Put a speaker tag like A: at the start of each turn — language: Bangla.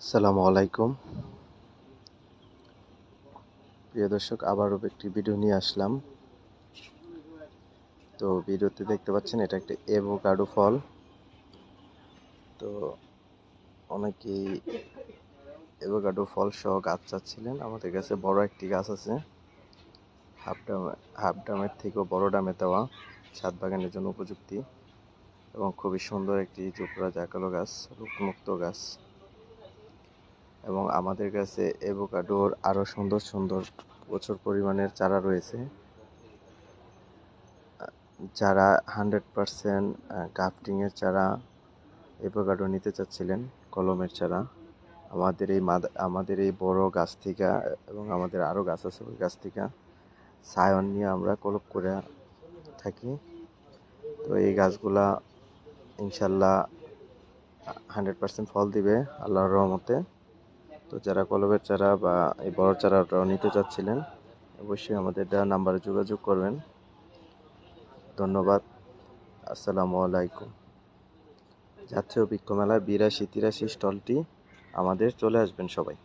A: আসসালামু আলাইকুম। প্রিয় দর্শক, আবারও একটি ভিডিও নিয়ে আসলাম। তো ভিডিওতে দেখতে পাচ্ছেন, এটা একটা এভোকাডো ফল। তো অনেকেই এভোকাডো ফল সহ গাছ চাচ্ছিলেন। আমাদের কাছে বড় একটি গাছ আছে। হাফ ডাম, হাফ ডামের থেকেও বড় ডামে দেওয়া, ছাদ বাগানের জন্য উপযুক্তি এবং খুবই সুন্দর একটি চোপড়া জাকালো গাছ, রোগমুক্ত গাছ। এবং আমাদের কাছে এভোকাডোর আরও সুন্দর সুন্দর প্রচুর পরিমাণের চারা রয়েছে। যারা হান্ড্রেড পারসেন্ট গ্রাফটিংয়ের চারা এভোকাডো নিতে চাচ্ছিলেন, কলমের চারা। আমাদের এই মাদ, আমাদের এই বড় গাছ থেকে এবং আমাদের আরও গাছ আছে ওই গাছ থেকে সায়ন নিয়ে আমরা কলপ করে থাকি। তো এই গাছগুলা ইনশাল্লাহ হান্ড্রেড পারসেন্ট ফল দিবে আল্লাহর রহমতে। তো যারা কলবের চারা বা এই বড় চারাটাও নিতে চাচ্ছিলেন, অবশ্যই আমাদের দেওয়া নাম্বারে যোগাযোগ করবেন। ধন্যবাদ। আসসালামু আলাইকুম। জাতীয় বৃক্ষ মেলার বিরাশি তিরাশি স্টলটি আমাদের চলে আসবেন সবাই।